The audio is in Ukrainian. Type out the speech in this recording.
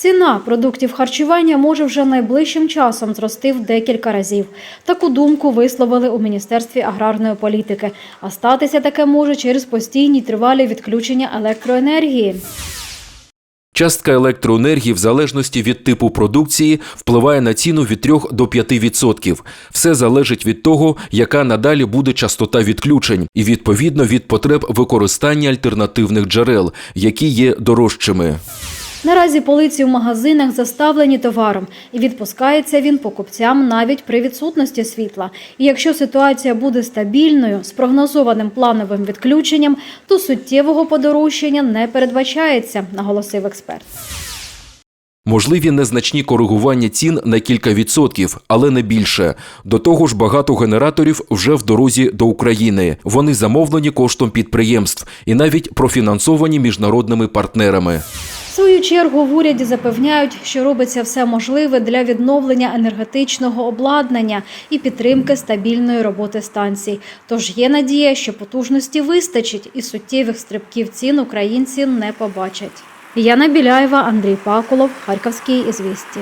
Ціна продуктів харчування може вже найближчим часом зрости в декілька разів. Таку думку висловили у Міністерстві аграрної політики. А статися таке може через постійні тривалі відключення електроенергії. Частка електроенергії в залежності від типу продукції впливає на ціну від 3 до 5%. Все залежить від того, яка надалі буде частота відключень, і відповідно від потреб використання альтернативних джерел, які є дорожчими. Наразі полиці в магазинах заставлені товаром, і відпускається він покупцям навіть при відсутності світла. І якщо ситуація буде стабільною з прогнозованим плановим відключенням, то суттєвого подорожчання не передбачається, наголосив експерт. Можливі незначні коригування цін на кілька відсотків, але не більше. До того ж, багато генераторів вже в дорозі до України. Вони замовлені коштом підприємств і навіть профінансовані міжнародними партнерами. В свою чергу в уряді запевняють, що робиться все можливе для відновлення енергетичного обладнання і підтримки стабільної роботи станцій. Тож є надія, що потужності вистачить і суттєвих стрибків цін українці не побачать. Яна Біляєва, Андрій Пакулов, Харківські ізвісті.